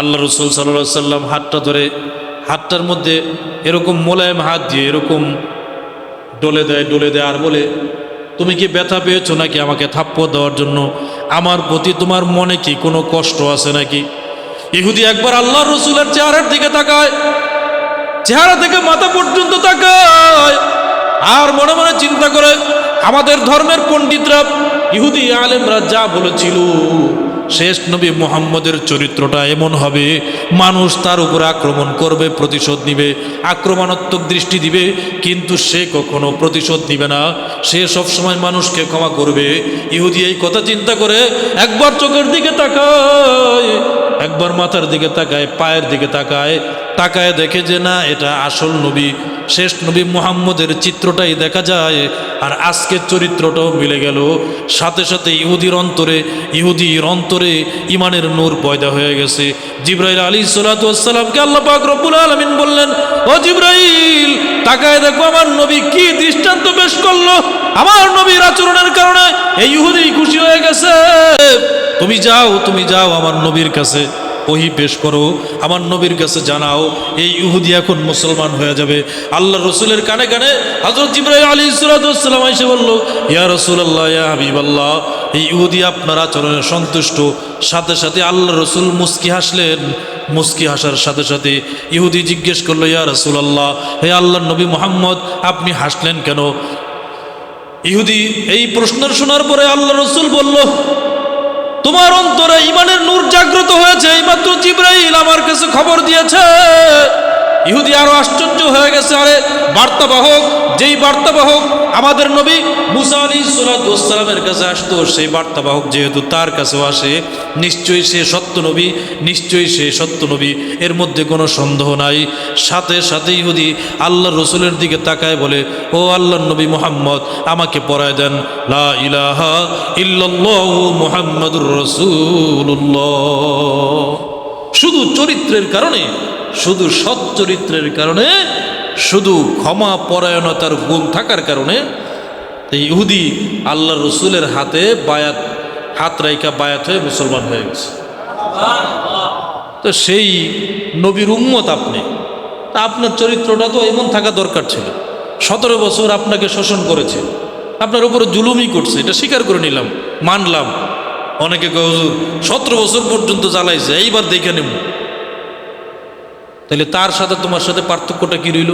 আল্লাহ রসুল সাল্লা সাল্লাম হাতটা ধরে, হাতটার মধ্যে এরকম মোলায়েম হাত দিয়ে এরকম ডলে দেয় ডলে দেয় আর বলে, তুমি কি ব্যথা পেয়েছ নাকি আমাকে থাপ্পড় দেওয়ার জন্য? আমার প্রতি তোমার মনে কি কোনো কষ্ট আছে নাকি? ইহুদি একবার আল্লাহ রসুলের চেহারার দিকে তাকায়, চেহারা থেকে মাথা পর্যন্ত তাকায়, আর মনে মনে চিন্তা করে, আমাদের ধর্মের পণ্ডিতরা ইহুদি আলেমরা যা বলেছিল শেষ নবী মোহাম্মদের চরিত্রটা এমন হবে, মানুষ তার উপর আক্রমণ করবে, প্রতিশোধ নিবে, আক্রমণাত্মক দৃষ্টি দিবে, কিন্তু সে কখনো প্রতিশোধ নিবে না। সে সবসময় মানুষকে ক্ষমা করবে। ইহুদি এই কথা চিন্তা করে একবার চোখের দিকে তাকায় একবার মাথার দিকে তাকায়, পায়ের দিকে তাকায় তাকায় দেখে যে না, এটা আসল নবী, শেষ নবী মুহাম্মদের চিত্রটাই দেখা যায়, আর আজকের চরিত্রটাও মিলে গেল। সাথে সাথে ইহুদির অন্তরে ইহুদির অন্তরে ইমানের নূর পয়দা হয়ে গেছে। জিব্রাইল আলী সালাতামকে আল্লাহ পাক রব্বুল আলমিন বললেন, ও জিব্রাইল, তাকায় দেখো আমার নবী কি দৃষ্টান্ত পেশ করল? আমার নবীর আচরণের কারণে এই ইহুদি তুমি যাও তুমি যাও আমার নবীর কাছে ওহি পেশ করো, আমার নবীর কাছে জানাও, এই ইহুদি এখন মুসলমান হয়ে যাবে। আল্লাহ রসুলের কানে কানে হজরত জিব্রাইল আলী সালাম এসে বলল, ইয়া রসুল্লাহ ইয়া হাবিব আল্লাহ এই ইহুদি আপনার আচরণে সন্তুষ্ট। সাথে সাথে আল্লাহ রসুল মুস্কি হাসলেন। মুস্কি হাসার সাথে সাথে ইহুদি জিজ্ঞেস করল, ইয়া রসুল আল্লাহ হে আল্লাহ নবী মোহাম্মদ, আপনি হাসলেন কেন? ইহুদি এই প্রশ্ন শোনার পরে আল্লাহ রসুল বলল তোমার অন্তরে ইমানের নূর জাগ্রত হয়েছে, এইমাত্র জিব্রাইল আমার কাছে খবর দিয়েছে। ইহুদি আরও আশ্চর্য হয়ে গেছে, আরে বার্তাবাহক যেই বার্তাবাহক আমাদের নবী মুসা আলী সালামের কাছে আসতো, সেই বার্তাবাহক যেহেতু তার কাছেও আসে, নিশ্চয়ই সে সত্য নবী, নিশ্চয়ই সে সত্য নবী, এর মধ্যে কোনো সন্দেহ নাই। সাথে সাথে ইহুদি আল্লাহ রসুলের দিকে তাকায় বলে, ও আল্লাহ নবী মোহাম্মদ, আমাকে পড়ায় দেন, লা ইলাহা শুধু চরিত্রের কারণে, শুধু সৎ চরিত্রের কারণে শুধু ক্ষমা পরায়ণতার গুণ থাকার কারণে ইহুদি আল্লাহ রসুলের হাতে বায়াত, হাত রাইকা বায়াত হয়ে মুসলমান হয়ে গেছে। তো সেই নবীর উম্মত আপনি। আপনার চরিত্রটা তো এমন থাকা দরকার ছিল। সতেরো বছর আপনাকে শোষণ করেছে। আপনার উপরে জুলুমই করছে। এটা স্বীকার করে নিলাম, মানলাম। অনেকে হুজুর, সতেরো বছর পর্যন্ত জ্বালাইছে, এইবার দেখে নেব। তাহলে তার সাথে তোমার সাথে পার্থক্যটা কি রইল?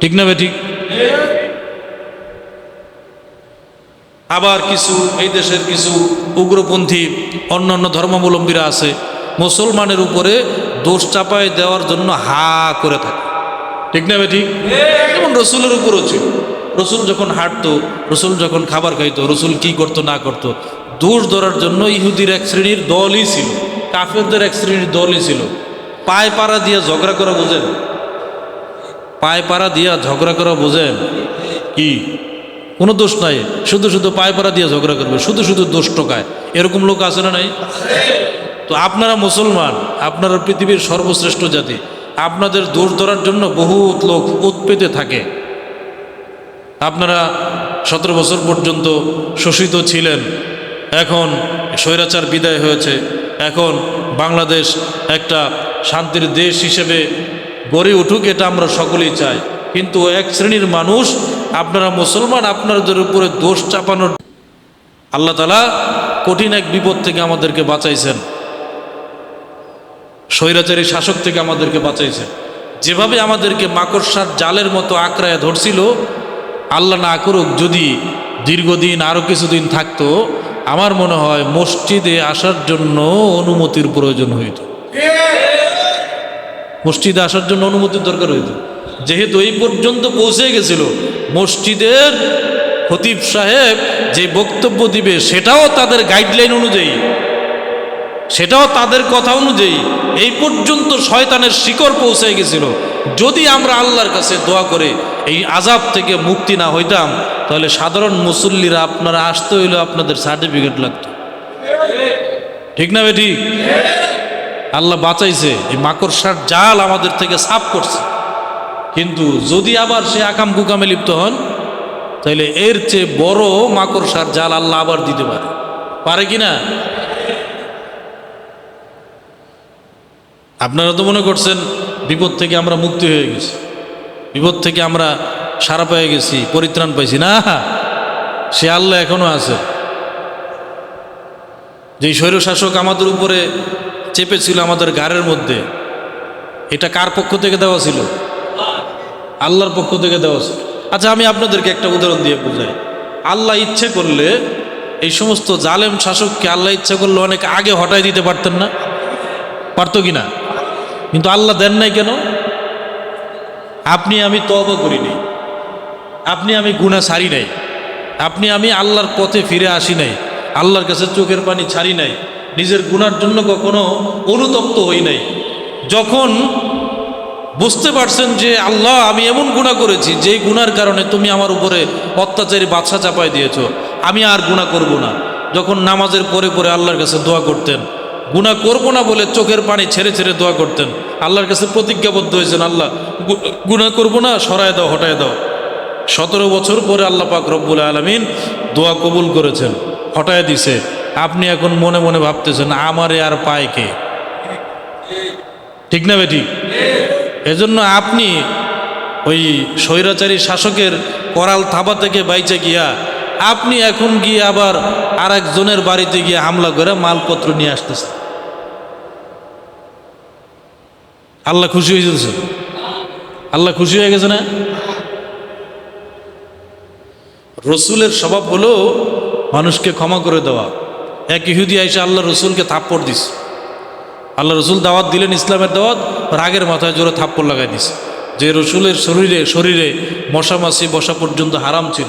ঠিক না ঠিক আবার কিছু, এই দেশের কিছু উগ্রপন্থী, অন্যান্য ধর্মাবলম্বীরা আছে, মুসলমানের উপরে দোষ চাপায় দেওয়ার জন্য হা করে থাকে। ঠিক না ঠিক যেমন রসুলের উপরও ছিল। রসুল যখন হাঁটতো, রসুল যখন খাবার খাইতো, রসুল কি করতো, না করতো, দোষ ধরার জন্য ইহুদির এক শ্রেণির দলই ছিল, কাফেরদের এক শ্রেণির দলই ছিল। পায়ে পাড়া দিয়ে ঝগড়া করা বোঝেন? পায়ে পাড়া দিয়া ঝগড়া করা বোঝেন? কি? কোনো দোষ নাই। শুধু শুধু পায়ে পাড়া দিয়ে ঝগড়া করবে। শুধু শুধু দোষ টোকায় এরকম লোক আছে না নাই? তো আপনারা মুসলমান, আপনারা পৃথিবীর সর্বশ্রেষ্ঠ জাতি, আপনাদের দোষ ধরার জন্য বহুত লোক উৎপেতে থাকে। আপনারা সতেরো বছর পর্যন্ত শোষিত ছিলেন। এখন স্বৈরাচার বিদায় হয়েছে। এখন বাংলাদেশ একটা শান্তির দেশ হিসেবে গড়ে উঠুক, এটা আমরা সকলেই চাই। কিন্তু এক শ্রেণির মানুষ, আপনারা মুসলমান, আপনাদের উপরে দোষ চাপানোর আল্লাহ তালা কঠিন এক বিপদ থেকে আমাদেরকে বাঁচাইছেন। স্বৈরাচারী শাসক থেকে আমাদেরকে বাঁচাইছেন। যেভাবে আমাদেরকে মাকড়সার জালের মতো আঁকড়ায় ধরছিল, আল্লাহ না করুক যদি দীর্ঘদিন আরও কিছুদিন থাকতো আমার মনে হয় মসজিদে আসার জন্য অনুমতির প্রয়োজন হইত। মসজিদে আসার জন্য অনুমতির দরকার হইত। যেহেতু এই পর্যন্ত পৌঁছে গেছিল, মসজিদের হতিফ সাহেব যে বক্তব্য দিবে সেটাও তাদের গাইডলাইন অনুযায়ী সেটাও তাদের কথা অনুযায়ী এই পর্যন্ত শয়তানের শিকড় পৌঁছে গেছিল। যদি আমরা আল্লাহর কাছে দোয়া করে এই আজাব থেকে মুক্তি না হইতাম, তাহলে সাধারণ মুসল্লিরা আপনারা আসতে হইলে আপনাদের সার্টিফিকেট লাগত। ঠিক না বেটি? আল্লাহ বাঁচাইছে, এই মাকড়সার জাল আমাদের থেকে সাফ করছে। কিন্তু যদি আবার সে আকাম কুকামে লিপ্ত হন, তাহলে এর চেয়ে বড় মাকড়সার জাল আল্লাহ আবার দিতে পারে। পারে কি না? আপনারা তো মনে করছেন বিপদ থেকে আমরা মুক্তি হয়ে গেছি। বিপদ থেকে আমরা সারা পেয়ে গেছি, পরিত্রাণ পাইছি। না, সে আল্লাহ এখনও আছে। যেই স্বৈরশাসক আমাদের উপরে চেপেছিল আমাদের গাড়ের মধ্যে, এটা কার পক্ষ থেকে দেওয়া ছিল? আল্লাহর পক্ষ থেকে দেওয়া ছিল। আচ্ছা আমি আপনাদেরকে একটা উদাহরণ দিয়ে বুঝাই। আল্লাহ ইচ্ছে করলে এই সমস্ত জালেম শাসককে আল্লাহ ইচ্ছে করলে অনেক আগে হটাই দিতে পারতেন না? পারতো কি না? কিন্তু আল্লাহ দেন নাই কেন? আপনি আমি তবা করিনি আপনি আমি গুণা ছাড়ি নাই। আপনি আমি আল্লাহর পথে ফিরে আসি নাই। আল্লাহর কাছে চোখের পানি ছাড়ি নাই। নিজের গুনার জন্য কখনো অনুতপ্ত হই নাই। যখন বুঝতে পারছেন যে আল্লাহ, আমি এমন গুণা করেছি, যেই গুনার কারণে তুমি আমার উপরে অত্যাচারী বাদশা চাপাই দিয়েছ, আমি আর গুণা করব না। যখন নামাজের পরে পরে আল্লাহর কাছে দোয়া করতেন গুণা করব না বলে চোখের পানি ছেড়ে ছেড়ে দোয়া করতেন। আল্লাহর কাছে প্রতিজ্ঞাবদ্ধ হয়েছেন, আল্লাহ, গু- গুনাহ করব না, সরায় দাও, হটায় দাও। সতেরো বছর পরে আল্লাহ পাক রব্বুল আলমিন দোয়া কবুল করেছেন, হটায় দিছে। আপনি এখন মনে মনে ভাবতেছেন, আমারে আর পায় কে? ঠিক না বেঠিক এজন্য আপনি ওই স্বৈরাচারী শাসকের করাল থাবা থেকে বাইচে গিয়া, আপনি এখন গিয়ে আবার আর একজনের বাড়িতে গিয়ে হামলা করে মালপত্র নিয়ে আসতেছেন। আল্লাহ খুশি হয়ে যেতেছে আল্লাহ খুশি হয়ে গেছে না? রসুলের স্বভাব হলো মানুষকে ক্ষমা করে দেওয়া। এক ইহুদি আইসা আল্লাহ রসুলকে থাপ্পড় দিস আল্লাহ রসুল দাওয়াত দিলেন ইসলামের দাওয়াত, রাগের মাথায় জোরে থাপ্পড় লাগাই দিস যে রসুলের শরীরে শরীরে মশা মাছি বসা পর্যন্ত হারাম ছিল।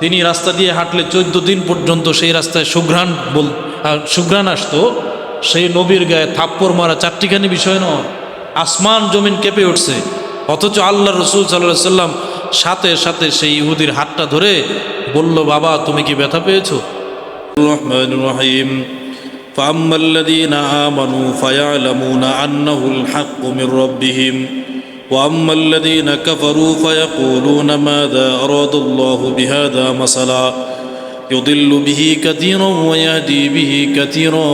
তিনি রাস্তা দিয়ে হাঁটলে চোদ্দ দিন পর্যন্ত সেই রাস্তায় সুঘ্রাণ বল সুঘ্রাণ আসতো। সেই নবীর গায়ে থাপ্পড় মারা চারটিখানি বিষয় নয়। আসমান জমিন কেঁপে উঠছে অথচ আল্লাহ রসুল সাল্লাহ সাল্লাম সাথে সাথে সেই ইহুদির হাতটা ধরে বলল বাবা তুমি কি ব্যথা পেয়েছো الرحمن الرحيم فأما الذين آمنوا فيعلمون أنه الحق من ربهم وأما الذين كفروا فيقولون ماذا أراد الله بهذا مثلا يضل به كثيرا ويهدي به كثيرا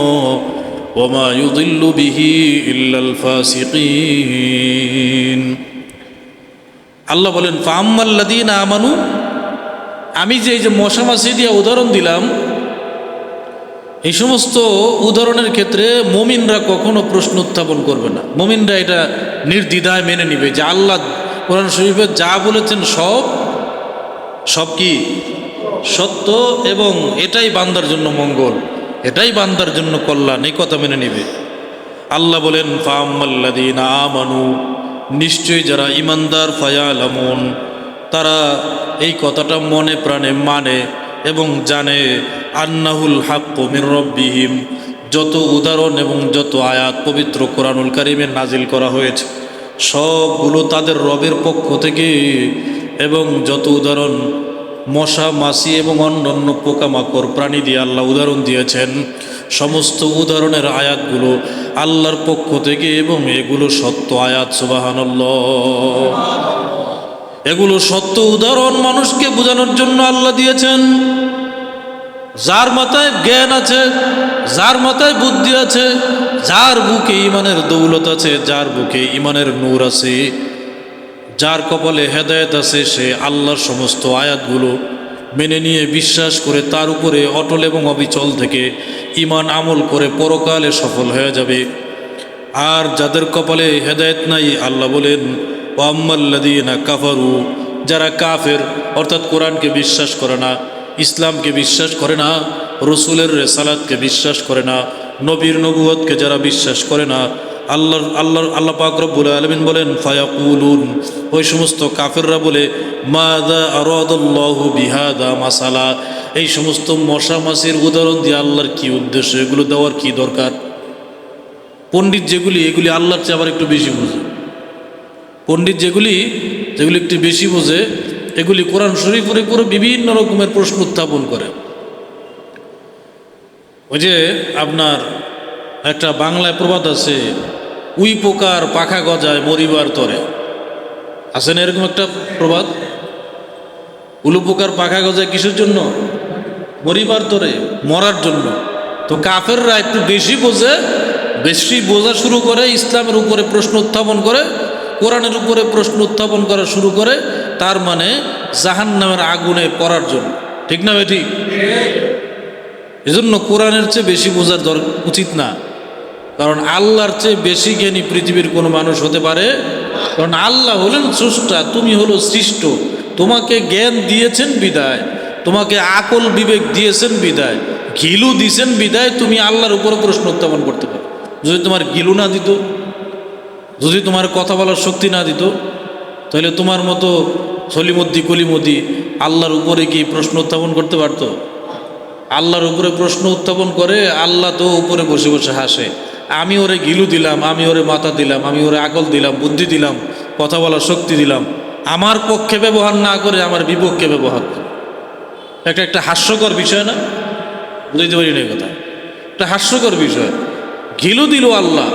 وما يضل به إلا الفاسقين আল্লাহ বলেন ফাম্মাল্লাদিন আমানু আমি যে এই যে মশা মাছি দিয়ে উদাহরণ দিলাম এই সমস্ত উদাহরণের ক্ষেত্রে মমিনরা কখনো প্রশ্ন উত্থাপন করবে না মমিনরা এটা নির্দ্বিধায় মেনে নিবে যে আল্লাহ কোরআন শরীফে যা বলেছেন সব সব কি সত্য এবং এটাই বান্দার জন্য মঙ্গল এটাই বান্দার জন্য কল্যাণ, এই কথা মেনে নিবে। আল্লাহ বলেন ফাম্মাল্লাদিন আমানু, নিশ্চয়ই যারা ইমানদার ফায়ালামুন, তারা এই কথাটা মনে প্রাণে মানে এবং জানে আন্নাহুল হাক্ক মির যত উদাহরণ এবং যত আয়াত পবিত্র কোরআনুল কারিমে নাজিল করা হয়েছে, সবগুলো তাদের রবের পক্ষ থেকে এবং যত উদাহরণ মশা, মাছি এবং অন্যান্য পোকামাকড় প্রাণী দিয়ে আল্লাহ উদাহরণ দিয়েছেন। সমস্ত উদাহরণের আয়াতগুলো আল্লাহর পক্ষ থেকে এবং এগুলো সত্য আয়াত, সুবাহানল্লাহ। এগুলো সত্য উদাহরণ মানুষকে বোঝানোর জন্য আল্লাহ দিয়েছেন। যার মাথায় জ্ঞান আছে, যার মাথায় বুদ্ধি আছে, যার বুকে ইমানের দৌলত আছে, যার বুকে ইমানের নূর আছে। যার কপালে হেদায়েত আছে, সে আল্লাহর সমস্ত আয়াতগুলো মেনে নিয়ে বিশ্বাস করে তার উপরে অটল এবং অবিচল থেকে ইমান আমল করে পরকালে সফল হয়ে যাবে। আর যাদের কপালে হেদায়েত নাই, আল্লাহ বলেন ওয়াম্মাল্লাদিনা কাফারু যারা কাফের, অর্থাৎ কোরআনকে বিশ্বাস করে না, ইসলামকে বিশ্বাস করে না, রসুলের রেসালাতকে বিশ্বাস করে না, নবীর নবুয়তকে যারা বিশ্বাস করে না আল্লাহর আল্লাহর, আল্লাহ পাক রব্বুল আলমিন বলেন, ফায়াকুলুন। ওই সমস্ত কাফেররা বলে মাদা আরদুল্লাহু বিহাদা মাসালা। এই সমস্ত মশা মাসির উদাহরণ দিয়ে আল্লাহর কি উদ্দেশ্য? এগুলো দেওয়ার কি দরকার? পণ্ডিত যেগুলি, এগুলি আল্লাহর চেয়ে আবার একটু বেশি বোঝে। পণ্ডিত যেগুলি যেগুলি একটু বেশি বোঝে, এগুলি কোরআন শরীফের উপরে বিভিন্ন রকমের প্রশ্ন উত্থাপন করে। ওই যে আপনার একটা বাংলায় প্রবাদ আছে উই পোকার পাখা গজায় মরিবার তরে। আছে না এরকম একটা প্রবাদ? উলু পোকার পাখা গজায় কিসের জন্য? মরিবার তরে, মরার জন্য। তো কাফেররা একটু বেশি বোঝে, বেশি বোঝা শুরু করে, ইসলামের উপরে প্রশ্ন উত্থাপন করে, কোরআনের উপরে প্রশ্ন উত্থাপন করা শুরু করে, তার মানে জাহান নামের আগুনে পড়ার জন্য। ঠিক না বেঠিক এজন্য কোরআনের চেয়ে বেশি বোঝার দর উচিত না। কারণ আল্লাহর চেয়ে বেশি জ্ঞানী পৃথিবীর কোনো মানুষ হতে পারে? কারণ আল্লাহ হলেন স্রষ্টা তুমি হলো সৃষ্ট। তোমাকে জ্ঞান দিয়েছেন বিদায়, তোমাকে আকল বিবেক দিয়েছেন বিদায়। ঘিলু দিয়েছেন বিদায়, তুমি আল্লাহর উপরে প্রশ্ন উত্থাপন করতে পারো। যদি তোমার গিলু না দিত, যদি তোমার কথা বলার শক্তি না দিত, তাহলে তোমার মতো সলিমদ্দি কলিমদ্দি আল্লাহর উপরে কি প্রশ্ন উত্থাপন করতে পারতো? আল্লাহর উপরে প্রশ্ন উত্থাপন করে, আল্লাহ তো উপরে বসে বসে হাসে। আমি ওরে গিলু দিলাম, আমি ওরে মাথা দিলাম, আমি ওরে আকল দিলাম, বুদ্ধি দিলাম, কথা বলার শক্তি দিলাম। আমার পক্ষে ব্যবহার না করে আমার বিপক্ষে ব্যবহার করে। একটা একটা হাস্যকর বিষয় না? বুঝতে পারি না কথা। একটা হাস্যকর বিষয়। ঘিলু দিল আল্লাহ,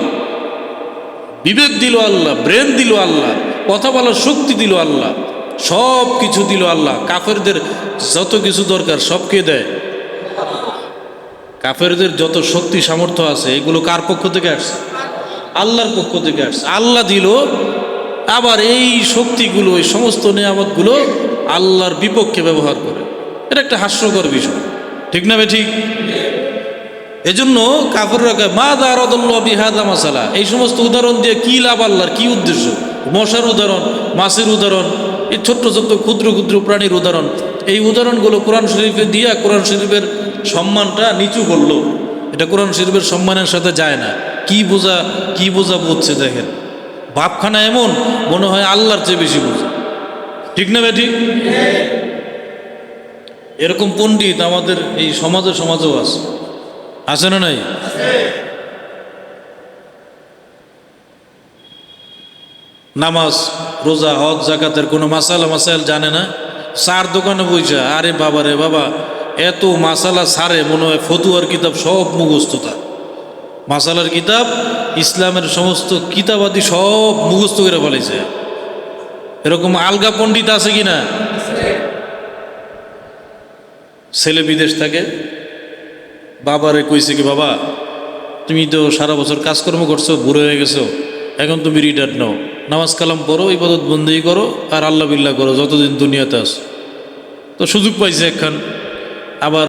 বিবেক দিল আল্লাহ, ব্রেন দিল আল্লাহ, কথা বলার শক্তি দিল আল্লাহ সব কিছু দিল আল্লাহ। কাফেরদের যত কিছু দরকার সবকে দেয়। কাফেরদের যত শক্তি সামর্থ্য আছে, এগুলো কার পক্ষ থেকে আসছে? আল্লাহর পক্ষ থেকে আসছে। আল্লাহ দিল, আবার এই শক্তিগুলো, এই সমস্ত নিয়ামতগুলো আল্লাহর বিপক্ষে ব্যবহার করে। এটা একটা হাস্যকর বিষয়। ঠিক না ঠিক? এজন্য কাপড়রা মা দারদুল্লাহ বিহাদা মাসালা। এই সমস্ত উদাহরণ দিয়ে কি লাভ আল্লাহর? কি উদ্দেশ্য? মশার উদাহরণ, মাছের উদাহরণ, এই ছোট্ট ছোট্ট ক্ষুদ্র ক্ষুদ্র প্রাণীর উদাহরণ। এই উদাহরণগুলো কোরআন শরীফে দিয়া, কোরআন শরীফের সম্মানটা নিচু করল। এটা কোরআন শরীফের সম্মানের সাথে যায় না। কি বোঝা কি বোঝা বুঝছে দেখেন। বাপখানা এমন, মনে হয় আল্লাহর চেয়ে বেশি বোঝা। ঠিক না বেঠিক এরকম পণ্ডিত আমাদের এই সমাজে, সমাজেও আছে। আছে না নাই? নামাজ, রোজা, হজ, জাকাতের কোনো মাসালা, মাসাইল জানে না? সার দোকানে বইসা, আরে বাবা রে বাবা এত মাসালা সারে, মনে হয় ফতুয়ার কিতাব সব মুখস্থ তার। মাসালার কিতাব, ইসলামের সমস্ত কিতাবাদি সব মুখস্থ করে ফেলেছে। এরকম আলগা পণ্ডিত আছে কি না? ছেলে বিদেশ থাকে, বাবারে কইছে কি, বাবা, তুমি তো সারা বছর কাজকর্ম করছ, বুড়ো হয়ে গেছো, এখন তুমি রিটায়ার্ড নাও। নামাজ কালাম করো ইবাদত বন্দি করো, আর আল্লাহ বিল্লাহ করো, যতদিন দুনিয়াতে আস তো সুযোগ পাইছে একখান। আবার